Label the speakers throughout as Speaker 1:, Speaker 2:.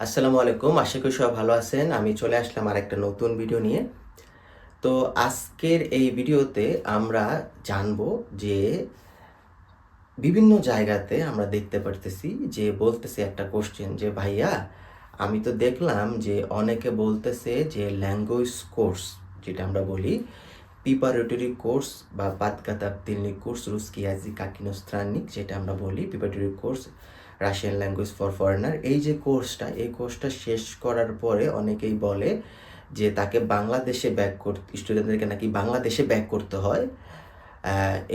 Speaker 1: আসসালামু আলাইকুম, আশা করি সবাই ভালো আছেন। আমি চলে আসলাম আর একটা নতুন ভিডিও নিয়ে। তো আজকের এই ভিডিওতে আমরা জানব যে বিভিন্ন জায়গাতে আমরা দেখতে পারতেছি যে বলতেছে একটা কোশ্চেন যে, ভাইয়া, আমি তো দেখলাম যে অনেকে বলতেছে যে ল্যাঙ্গুয়েজ কোর্স যেটা আমরা বলি প্রিপারেটরি কোর্স বা পাতকাতাবতিলনি কোর্স রুস্কি আজি কাকিনোস্ত্রানিক যেটা আমরা বলি preparatory course Russian language for foreigner এই যে কোর্সটা এই কোর্সটা শেষ করার পরে অনেকেই বলে যে তাকে বাংলাদেশে ব্যাক করতে স্টুডেন্টদেরকে নাকি বাংলাদেশে ব্যাক করতে হয়।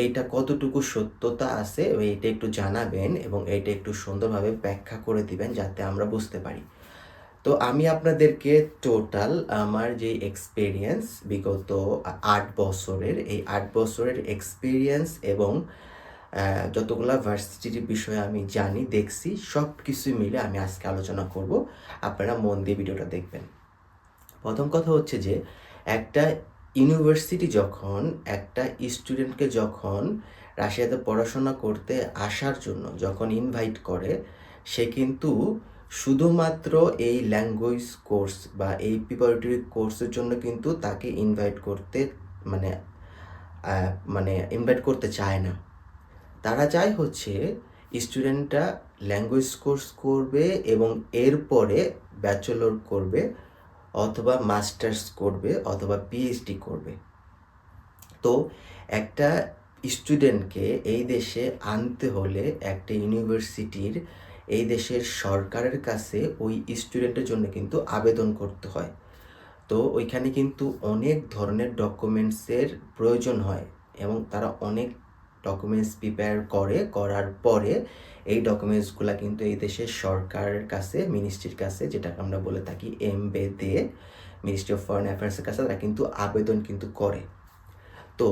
Speaker 1: এইটা কতটুকু সত্যতা আছে এইটা একটু জানাবেন এবং এইটা একটু সুন্দরভাবে ব্যাখ্যা করে দিবেন যাতে আমরা বুঝতে পারি। তো আমি আপনাদেরকে টোটাল আমার যে এক্সপিরিয়েন্স বিগত আট বছরের, এই আট বছরের এক্সপিরিয়েন্স এবং যতগুলা ভার্সিটির বিষয়ে আমি জানি, দেখছি সব কিছু মিলে আমি আজকে আলোচনা করব। আপনারা মন দিয়ে ভিডিওটা দেখবেন। প্রথম কথা হচ্ছে যে, একটা ইউনিভার্সিটি যখন, একটা স্টুডেন্টকে যখন রাশিয়াতে পড়াশোনা করতে আসার জন্য যখন ইনভাইট করে, সে কিন্তু শুধুমাত্র এই ল্যাঙ্গুয়েজ কোর্স বা এই প্রিপারেটরি কোর্সের জন্য কিন্তু তাকে ইনভাইট করতে মানে মানে ইনভাইট করতে চায় না। তারা চায় হচ্ছে স্টুডেন্টরা ল্যাঙ্গুয়েজ কোর্স করবে এবং এরপরে ব্যাচেলর করবে অথবা মাস্টার্স করবে অথবা পিএইচডি করবে। তো একটা স্টুডেন্টকে এই দেশে আনতে হলে একটা ইউনিভার্সিটির এই দেশের সরকারের কাছে ওই স্টুডেন্টের জন্য কিন্তু আবেদন করতে হয়। তো ওইখানে কিন্তু অনেক ধরনের ডকুমেন্টসের প্রয়োজন হয় এবং তারা অনেক ডকুমেন্টস প্রিপেয়ার করে, করার পরে এই ডকুমেন্টসগুলো কিন্তু এই দেশের সরকারের কাছে মিনিস্ট্রির কাছে, যেটাকে আমরা বলে থাকি এমবে দিয়ে মিনিস্ট্রি অফ ফরেন অ্যাফেয়ার্সের কাছে, তারা কিন্তু আবেদন কিন্তু করে। তো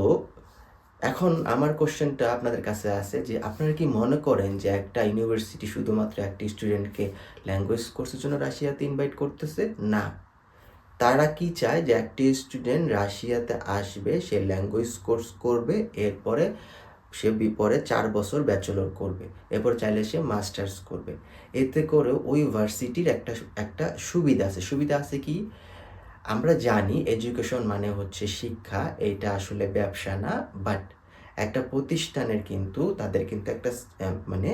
Speaker 1: এখন আমার কোশ্চেনটা আপনাদের কাছে আছে যে, আপনারা কি মনে করেন যে একটা ইউনিভার্সিটি শুধুমাত্র একটি স্টুডেন্টকে ল্যাঙ্গুয়েজ কোর্সের জন্য রাশিয়াতে ইনভাইট করতেছে? না। তারা কি চায় যে একটি স্টুডেন্ট রাশিয়াতে আসবে, সে ল্যাঙ্গুয়েজ কোর্স করবে, এরপরে সে পরে চার বছর ব্যাচেলর করবে। এরপর চাইলে সে মাস্টার্স করবে। এতে করে ওই ভার্সিটির একটা একটা সুবিধা আছে। সুবিধা আছে কি? আমরা জানি এডুকেশন মানে হচ্ছে শিক্ষা। এইটা আসলে ব্যবসা না, বাট একটা প্রতিষ্ঠানের কিন্তু তাদের কিন্তু একটা মানে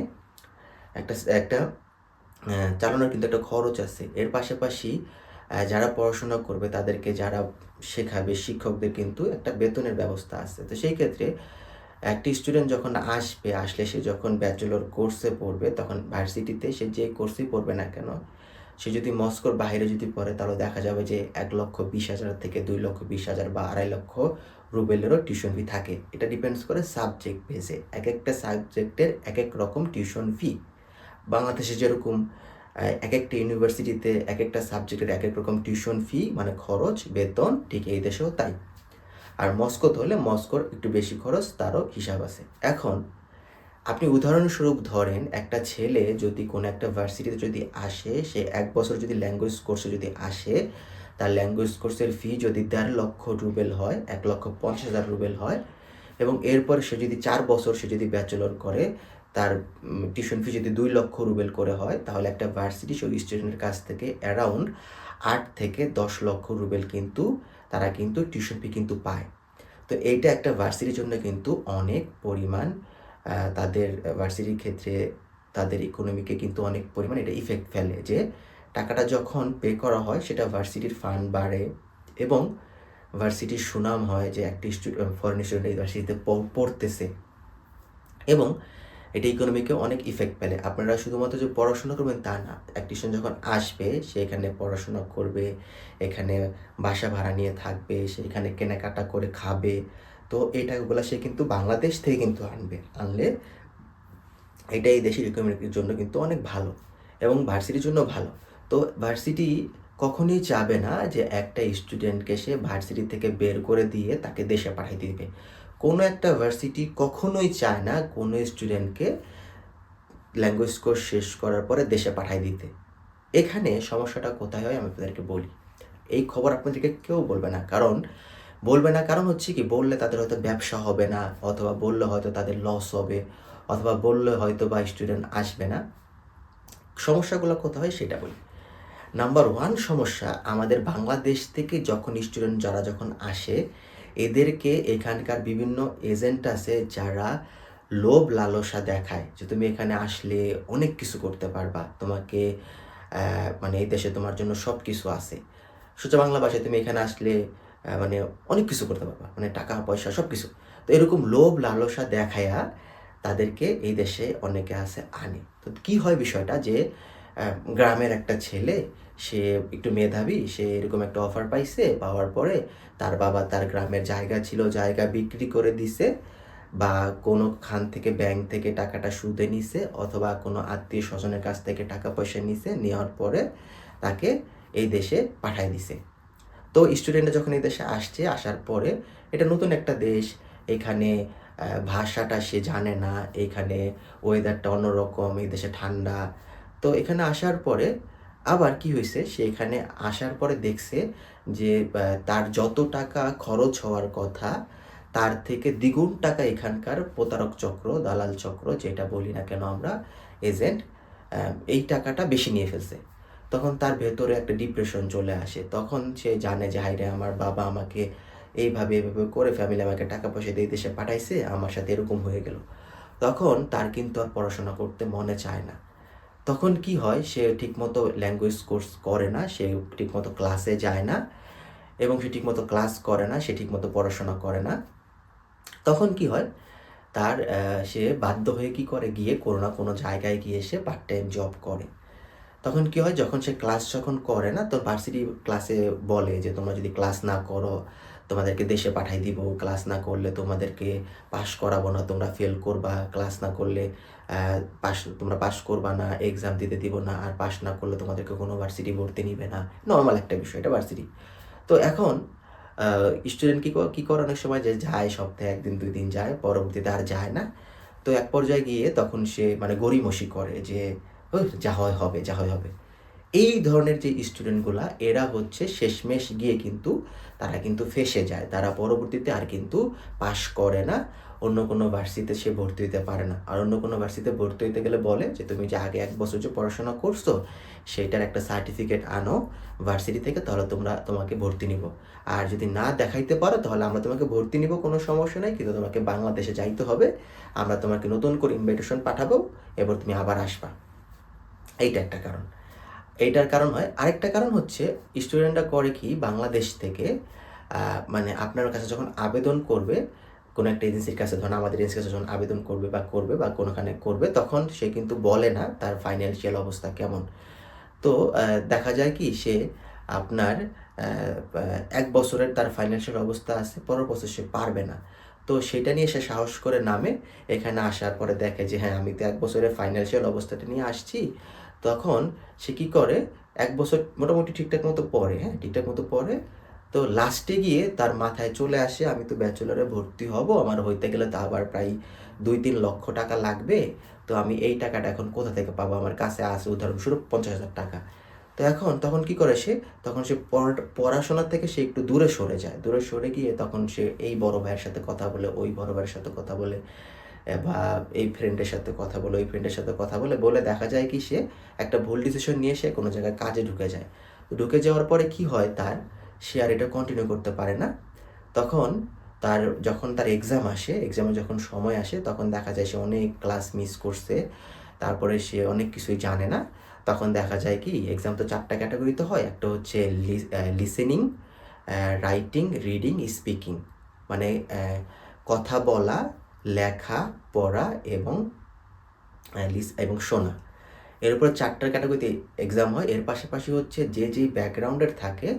Speaker 1: একটা একটা চালানোর কিন্তু একটা খরচ আছে। এর পাশাপাশি যারা পড়াশোনা করবে তাদেরকে যারা শেখাবে, শিক্ষকদের কিন্তু একটা বেতনের ব্যবস্থা আছে। তো সেই ক্ষেত্রে একটি স্টুডেন্ট যখন আসবে, আসলে সে যখন ব্যাচেলর কোর্সে পড়বে, তখন ভার্সিটিতে সে যে কোর্সই পড়বে না কেন, সে যদি মস্কোর বাইরে যদি পড়ে, তাহলে দেখা যাবে যে এক লক্ষ বিশ হাজার থেকে দুই লক্ষ বিশ হাজার বা আড়াই লক্ষ রুবেলেরও টিউশন ফি থাকে। এটা ডিপেন্ডস করে সাবজেক্ট বেসে এক একটা সাবজেক্টের এক এক রকম টিউশন ফি বাংলাদেশে যেরকম এক একটা ইউনিভার্সিটিতে এক একটা সাবজেক্টের এক এক রকম টিউশন ফি মানে খরচ, বেতন, ঠিক এই দেশেও তাই। আর মস্কোতে হলে মস্কোর একটু বেশি খরচ, তারও হিসাব আছে। এখন, আপনি উদাহরণস্বরূপ ধরেন একটা ছেলে যদি কোনো একটা ভার্সিটিতে যদি আসে, সে এক বছর যদি ল্যাঙ্গুয়েজ কোর্সে যদি আসে, তার ল্যাঙ্গুয়েজ কোর্সের ফি যদি দেড় লক্ষ রুবেল হয়, এক লক্ষ পঞ্চাশ হাজার রুবেল হয়, এবং এরপর সে যদি চার বছর সে যদি ব্যাচেলর করে, তার টিউশন ফি যদি দুই লক্ষ রুবেল করে হয়, তাহলে একটা ভার্সিটি সেই স্টুডেন্টের কাছ থেকে অ্যারাউন্ড আট থেকে দশ লক্ষ রুবেল কিন্তু তারা কিন্তু টিউশন ফি কিন্তু পায়। তো এইটা একটা ভার্সিটির জন্য কিন্তু অনেক পরিমাণ তাদের ভার্সিটির ক্ষেত্রে তাদের ইকোনমিকে কিন্তু অনেক পরিমাণ এটা ইফেক্ট ফেলে যে টাকাটা যখন পে করা হয় সেটা ভার্সিটির ফান্ড বাড়ে এবং ভার্সিটির সুনাম হয় যে একটি ফরেন স্টুডেন্ট এই ভার্সিটিতে পড়তেছে। এবং এটা ইকোনমিকে অনেক ইফেক্ট ফেলে আপনারা শুধুমাত্র যে পড়াশোনা করবেন তা না একটি স্টুডেন্ট যখন আসবে, সে এখানে পড়াশোনা করবে, এখানে বাসা ভাড়া নিয়ে থাকবে, সে এখানে কেনাকাটা করে খাবে। তো এই টাকাগুলো সে কিন্তু বাংলাদেশ থেকে কিন্তু আনবে, আনলে এটা এই দেশের ইকোনমির জন্য কিন্তু অনেক ভালো এবং ভার্সিটির জন্য ভালো। তো ভার্সিটি কখনোই চাবে না যে একটা স্টুডেন্টকে সে ভার্সিটি থেকে বের করে দিয়ে তাকে দেশে পাঠিয়ে দিবে। একটা ভার্সিটি কখনোই চায় না কোনো স্টুডেন্টকে ল্যাঙ্গুয়েজ কোর্স শেষ করার পরে দেশে পাঠিয়ে দিতে। এখানে সমস্যাটা কোথায় হয় আমি আপনাদেরকে বলি। এই খবর আপনাদেরকে কেউ বলবে না। কারণ, বলবে না কারণ হচ্ছে কি, বললে তাদের হয়তো ব্যবসা হবে না, অথবা বললে হয়তো তাদের লস হবে, অথবা বললে হয়তো বা স্টুডেন্ট আসবে না। সমস্যাগুলো কোথায় হয় সেটা বলি। নাম্বার ওয়ান সমস্যা, আমাদের বাংলাদেশ থেকে যখন স্টুডেন্ট যারা যখন আসে এদেরকে এখানকার বিভিন্ন এজেন্ট আছে যারা লোভ লালসা দেখায় যে তুমি এখানে আসলে অনেক কিছু করতে পারবা, তোমাকে মানে এই দেশে তোমার জন্য সব কিছু আছে। সোজা বাংলা ভাষায় তুমি এখানে আসলে মানে অনেক কিছু করতে পারবা মানে টাকা, পয়সা সব কিছু তো এরকম লোভ লালসা দেখায়া তাদেরকে এই দেশে অনেকে আছে আনে। তো কি হয় বিষয়টা যে গ্রামের একটা ছেলে সে একটু মেধাবী, সে এরকম একটা অফার পাইছে, পাওয়ার পরে তার বাবা তার গ্রামের জায়গা ছিল, জায়গা বিক্রি করে দিছে বা কোনো খান থেকে ব্যাংক থেকে টাকাটা সুদে নিছে অথবা কোনো আত্মীয় স্বজনের কাছ থেকে টাকা পয়সা নিছে, নেওয়ার পরে তাকে এই দেশে পাঠায় দিছে। তো স্টুডেন্টরা যখন এই দেশে আসছে, আসার পরে এটা নতুন একটা দেশ, এখানে ভাষাটা সে জানে না, এখানে ওয়েদারটা অন্যরকম, এই দেশে ঠান্ডা। তো এখানে আসার পরে আবার কি হয়েছে সে এখানে আসার পরে দেখছে যে তার যত টাকা খরচ হওয়ার কথা, তার থেকে দ্বিগুণ টাকা এখানকার প্রতারক চক্র, দালাল চক্র, যেটা বলি না কেন আমরা, এজেন্ট এই টাকাটা বেশি নিয়ে ফেলছে। তখন তার ভেতরে একটা ডিপ্রেশন চলে আসে। তখন সে জানে যে হাইরে আমার বাবা আমাকে এইভাবে এইভাবে করে ফ্যামিলি আমাকে টাকা পয়সা দিয়ে দেশে পাঠাইছে, আমার সাথে এরকম হয়ে গেল। তখন তার কিন্তু আর পড়াশোনা করতে মনে চায় না। তখন কি হয়, সে ঠিকমতো ল্যাঙ্গুয়েজ কোর্স করে না, সে ঠিকমতো ক্লাসে যায় না এবং সে ঠিকমতো ক্লাস করে না, সে ঠিকমতো পড়াশোনা করে না। তখন কি হয়, তার সে বাধ্য হয়ে কি করে, গিয়ে কোনো না কোনো জায়গায় গিয়ে সে পার্ট টাইম জব করে। তখন কি হয়, যখন সে ক্লাস যখন করে না, তো ভার্সিটি ক্লাসে বলে যে তোমরা যদি ক্লাস না করো তোমাদেরকে দেশে পাঠাই দিব ক্লাস না করলে তোমাদেরকে পাশ করাবো না তোমরা ফেল করবা ক্লাস না করলে পাস তোমরা পাশ করবা না এক্সাম দিতে দিব না আর পাশ না করলে তোমাদেরকে কোনো ভার্সিটি ভর্তি নিবে না। নর্মাল একটা বিষয় এটা ভার্সিটি তো এখন স্টুডেন্ট কী ক- করে অনেক সময় যে যায় সপ্তাহে একদিন দুই দিন যায় পরবর্তীতে আর যায় না। তো এক পর্যায়ে গিয়ে তখন সে মানে গড়িমসি করে যে "ওই, যা হয় হবে যা হয় হবে। এই ধরনের যে স্টুডেন্টগুলা এরা হচ্ছে শেষমেশ গিয়ে কিন্তু তারা কিন্তু ফেসে যায়। তারা পরবর্তীতে আর কিন্তু পাশ করে না। অন্য কোনো ভার্সিতে সে ভর্তি হতে পারে না। আর অন্য কোনো ভার্সিতে ভর্তি হতে গেলে বলে যে, তুমি যে আগে এক বছর যে পড়াশোনা করছ, সেটার একটা সার্টিফিকেট আনো ভার্সিটি থেকে, তাহলে তোমরা তোমাকে ভর্তি নিব। আর যদি না দেখাইতে পারো, তাহলে আমরা তোমাকে ভর্তি নিব, কোনো সমস্যা নেই। কিন্তু তোমাকে বাংলাদেশে যাইতে হবে। আমরা তোমাকে নতুন করে ইনভাইটেশন পাঠাবো। এবার তুমি আবার আসবা। এইটা একটা কারণ। এইটার কারণ হয়। আরেকটা কারণ হচ্ছে স্টুডেন্টরা করে কি, বাংলাদেশ থেকে মানে আপনার কাছে যখন আবেদন করবে, কোনো একটা এজেন্সির কাছে, ধরুন আমাদের এজেন্সির কাছে যখন আবেদন করবে বা করবে বা কোনোখানে করবে, তখন সে কিন্তু বলে না তার ফাইন্যান্সিয়াল অবস্থা কেমন। তো দেখা যায় কি, সে আপনার এক বছরের তার ফাইন্যান্সিয়াল অবস্থা আছে, পরের বছর সে পারবে না। তো সেটা নিয়ে সে সাহস করে নামে, এখানে আসার পরে দেখে যে হ্যাঁ আমি তো এক বছরের ফাইন্যান্সিয়াল অবস্থাটা নিয়ে আসছি তখন সে কি করে? এক বছর মোটামুটি ঠিকঠাক মতো পড়ে হ্যাঁ? ঠিকঠাক মতো পড়ে। তো লাস্টে গিয়ে তার মাথায় চলে আসে, আমি তো ব্যাচেলরে ভর্তি হব, আমার হইতে গেলে তো আবার প্রায় দুই তিন লক্ষ টাকা লাগবে। তো আমি এই টাকাটা এখন কোথা থেকে পাবো? আমার কাছে আছে উদাহরণস্বরূপ পঞ্চাশ হাজার টাকা। তো এখন তখন কি করে সে? তখন সে পড়া- পড়াশোনা থেকে সে একটু দূরে সরে যায়। দূরে সরে গিয়ে তখন সে এই বড় ভাইয়ের সাথে কথা বলে, ওই বড় ভাইয়ের সাথে কথা বলে। বা এই ফ্রেন্ডের সাথে কথা বলে ওই ফ্রেন্ডের সাথে কথা বলে বলে দেখা যায় কি সে একটা ভুল ডিসিশন নিয়ে সে কোনো জায়গায় কাজে ঢুকে যায়। ঢুকে যাওয়ার পরে কি হয় তার? সে আর এটা কন্টিনিউ করতে পারে না। তখন তার যখন তার এক্সাম আসে এক্সামে যখন সময় আসে, তখন দেখা যায় সে অনেক ক্লাস মিস করছে, তারপরে সে অনেক কিছুই জানে না। তখন দেখা যায় কি এক্সাম তো চারটা ক্যাটাগরিতে হয়, একটা হচ্ছে লিসেনিং রাইটিং রিডিং স্পিকিং মানে কথা বলা লেখা, পড়া এবং এবং শোনা। এর উপরে চারটার ক্যাটাগরিতে এক্সাম হয়। এর পাশাপাশি হচ্ছে যে যেই ব্যাকগ্রাউন্ডের থাকে,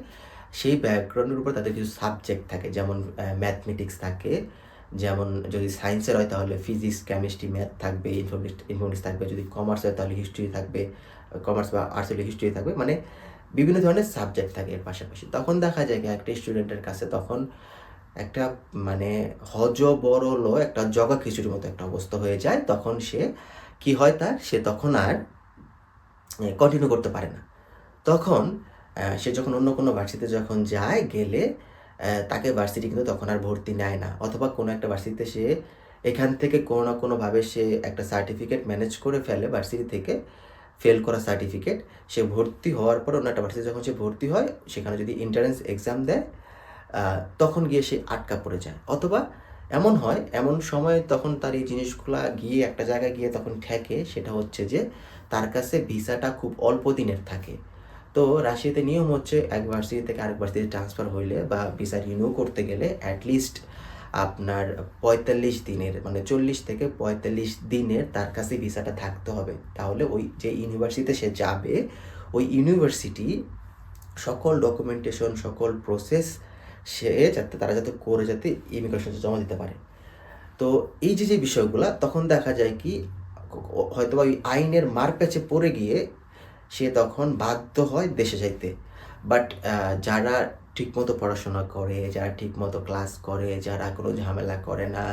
Speaker 1: সেই ব্যাকগ্রাউন্ডের উপর তাদের কিছু সাবজেক্ট থাকে। যেমন ম্যাথমেটিক্স থাকে, যেমন যদি সায়েন্সের হয় তাহলে ফিজিক্স কেমিস্ট্রি ম্যাথ থাকবে ইনফরমেটিক্স ইনফরমেটিক্স থাকবে। যদি কমার্স হয় তাহলে হিস্ট্রি থাকবে কমার্স বা আর্টস হলে হিস্ট্রি থাকবে। মানে বিভিন্ন ধরনের সাবজেক্ট থাকে এর পাশাপাশি। তখন দেখা যায় একটা স্টুডেন্টের কাছে তখন একটা মানে হজ বড়ল একটা জগা খিচুড়ির মতো একটা অবস্থা হয়ে যায়, তখন সে কি হয় তার? সে তখন আর কন্টিনিউ করতে পারে না। তখন সে যখন অন্য কোনো ভার্সিটিতে যখন যায়, গেলে তাকে ভার্সিটি কিন্তু তখন আর ভর্তি নেয় না। অথবা কোনো একটা ভার্সিটিতে সে এখান থেকে কোনো না কোনোভাবে সে একটা সার্টিফিকেট ম্যানেজ করে ফেলে ভার্সিটি থেকে ফেল করা সার্টিফিকেট সে ভর্তি হওয়ার পর অন্য একটা ভার্সিটি যখন সে ভর্তি হয়, সেখানে যদি এন্ট্রান্স এক্সাম দেয় তখন গিয়ে সে আটকা পড়ে যায়। অথবা এমন হয়, এমন সময় তখন তার এই জিনিসগুলা গিয়ে একটা জায়গায় গিয়ে তখন ঠেকে, সেটা হচ্ছে যে তার কাছে ভিসাটা খুব অল্প দিনের থাকে। তো রাশিয়াতে নিয়ম হচ্ছে এক ভার্সিটি থেকে আরেক ভার্সিটি ট্রান্সফার হইলে বা ভিসা রিনিউ করতে গেলে অ্যাটলিস্ট আপনার পঁয়তাল্লিশ দিনের মানে চল্লিশ থেকে পঁয়তাল্লিশ দিনের তার কাছে ভিসাটা থাকতে হবে। তাহলে ওই যে ইউনিভার্সিটিতে সে যাবে, ওই ইউনিভার্সিটি সকল ডকুমেন্টেশন সকল প্রসেস সে যাতে, তারা যাতে করে যাতে ইমিগ্রেশন জমা দিতে পারে। তো এই যে যে বিষয়গুলো, তখন দেখা যায় কি হয়তো ওই আইনের মারপ্যাচে পড়ে গিয়ে সে তখন বাধ্য হয় দেশে যাইতে। বাট যারা ঠিকমতো পড়াশোনা করে, যারা ঠিকমতো ক্লাস করে, যারা কোনো ঝামেলা করে না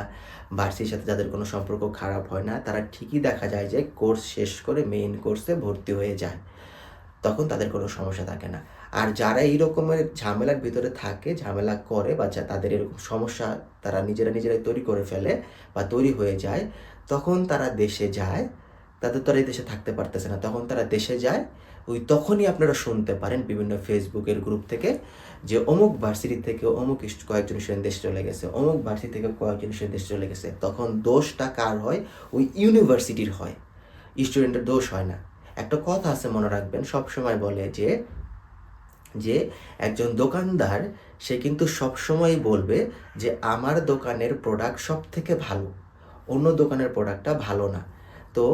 Speaker 1: ভার্সিটির সাথে যাদের কোনো সম্পর্ক খারাপ হয় না, তারা ঠিকই দেখা যায় যে কোর্স শেষ করে মেইন কোর্সে ভর্তি হয়ে যায়। তখন তাদের কোনো সমস্যা থাকে না। আর যারা এই রকমের ঝামেলার ভিতরে থাকে, ঝামেলা করে বা যা তাদের এরকম সমস্যা তারা নিজেরা নিজেরাই তৈরি করে ফেলে বা তৈরি হয়ে যায়, তখন তারা দেশে যায়। তাদের তো আর এই দেশে থাকতে পারতেছে না। তখন তারা দেশে যায়, ওই তখনই আপনারা শুনতে পারেন বিভিন্ন ফেসবুকের গ্রুপ থেকে যে অমুক ভার্সিটি থেকে অমুক কয়েকজন স্টুডেন্ট দেশে চলে গেছে, অমুক ভার্সিটি থেকে কয়েকজন স্টুডেন্ট দেশে চলে গেছে। তখন দোষটা কার হয়? ওই ইউনিভার্সিটির হয়। স্টুডেন্টের দোষ হয় না। একটা কথা আছে মনে রাখবেন সব সময় বলে যে যে একজন দোকানদার, সে কিন্তু সবসময় বলবে যে, আমার দোকানের প্রোডাক্ট সব থেকে ভালো, অন্য দোকানের প্রোডাক্টটা ভালো না। তো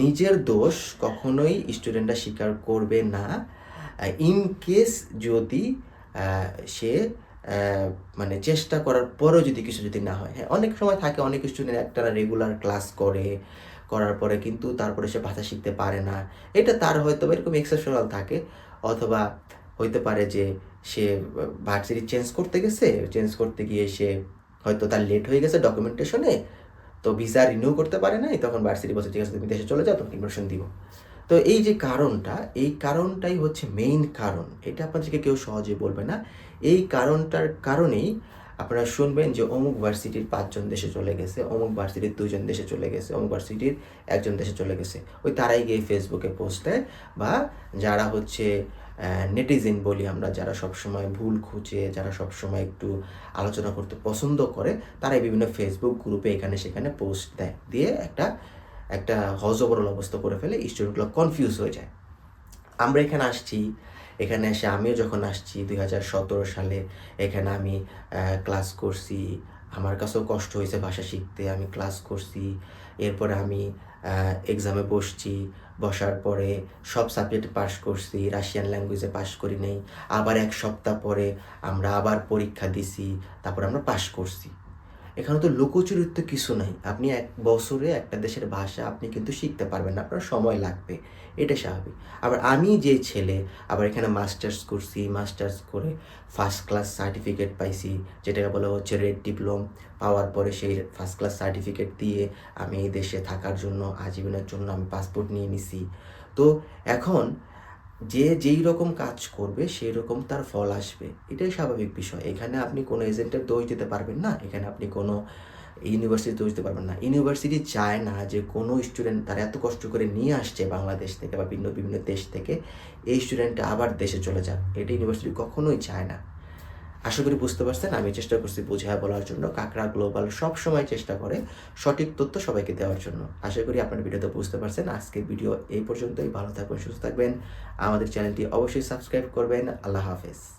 Speaker 1: নিজের দোষ কখনোই স্টুডেন্টরা স্বীকার করবে না। ইন কেস যদি সে মানে চেষ্টা করার পরেও যদি কিছু যদি না হয়। হ্যাঁ অনেক সময় থাকে, অনেক স্টুডেন্ট একটা রেগুলার ক্লাস করে, করার পরে কিন্তু তারপরে সে ভাষা শিখতে পারে না। এটা তার হয়তো এরকম এক্সেপশনাল থাকে, অথবা হইতে পারে যে সে ভার্সিটি চেঞ্জ করতে গেছে চেঞ্জ করতে গিয়ে সে হয়তো তার লেট হয়ে গেছে ডকুমেন্টেশনে তো ভিসা রিনিউ করতে পারে নাই, তখন ভার্সিটি বলছে, ঠিক আছে, তুমি দেশে চলে যাও তখন ইনফরমেশন দিব। তো এই যে কারণটা, এই কারণটাই হচ্ছে মেইন কারণ। এটা আপনাদেরকে কেউ সহজে বলবে না। এই কারণটার কারণেই আপনারা শুনবেন যে অমুক ভার্সিটির পাঁচজন দেশে চলে গেছে, অমুক ভার্সিটির দুজন দেশে চলে গেছে, অমুক ভার্সিটির একজন দেশে চলে গেছে। ওই তারাই গিয়ে ফেসবুকে পোস্ট দেয় বা যারা হচ্ছে নেটিজেন বলি আমরা, যারা সবসময় ভুল খুঁজে, যারা সবসময় একটু আলোচনা করতে পছন্দ করে, তারাই বিভিন্ন ফেসবুক গ্রুপে এখানে সেখানে পোস্ট দেয়। দিয়ে একটা একটা হজবরল অবস্থা করে ফেলে স্টুডেন্টগুলো কনফিউজ হয়ে যায়। আমরা এখানে আসছি, এখানে এসে আমিও যখন আসছি দুই হাজার সতেরো সালে, এখানে আমি ক্লাস করছি। আমার কাছেও কষ্ট হয়েছে ভাষা শিখতে, আমি ক্লাস করছি। এরপরে আমি এক্সামে বসছি। বসার পরে সব সাবজেক্টে পাশ করছি রাশিয়ান ল্যাঙ্গুয়েজে পাশ করি নাই। আবার এক সপ্তাহ পরে আমরা আবার পরীক্ষা দিছি, তারপর আমরা পাশ করছি। এখানে তো লোকচরিত্র কিছু নাই। আপনি এক বছরে একটা দেশের ভাষা আপনি কিন্তু শিখতে পারবেন না, আপনার সময় লাগবে। এটা স্বাভাবিক। আবার আমি যে ছেলে, আবার এখানে মাস্টার্স করছি, মাস্টার্স করে ফার্স্ট ক্লাস সার্টিফিকেট পাইছি, যেটাকে বলা হচ্ছে রেড ডিপ্লোম পাওয়ার পরে সেই ফার্স্ট ক্লাস সার্টিফিকেট দিয়ে আমি এই দেশে থাকার জন্য, আজীবনের জন্য আমি পাসপোর্ট নিয়ে নিছি। তো এখন যে যেই রকম কাজ করবে, সেই রকম তার ফল আসবে। এটাই স্বাভাবিক বিষয়। এখানে আপনি কোনো এজেন্টের দোষ দিতে পারবেন না। এখানে আপনি কোনো ইউনিভার্সিটি দোষ দিতে পারবেন না। ইউনিভার্সিটি চায় না যে কোনো স্টুডেন্ট তারা এত কষ্ট করে নিয়ে আসছে বাংলাদেশ থেকে বা ভিন্ন, বিভিন্ন দেশ থেকে, এই স্টুডেন্টটা আবার দেশে চলে যাক। এটা ইউনিভার্সিটি কখনোই চায় না। আশা করি বুঝতে পারছেন, আমি চেষ্টা করছি বোঝায় বলার জন্য। কাকড়া গ্লোবাল সব সময় চেষ্টা করে সঠিক তথ্য সবাইকে দেওয়ার জন্য। আশা করি আপনার ভিডিওতে বুঝতে পারছেন। আজকের ভিডিও এই পর্যন্তই। ভালো থাকবেন, সুস্থ থাকবেন। আমাদের চ্যানেলটি অবশ্যই সাবস্ক্রাইব করবেন। আল্লাহ হাফেজ।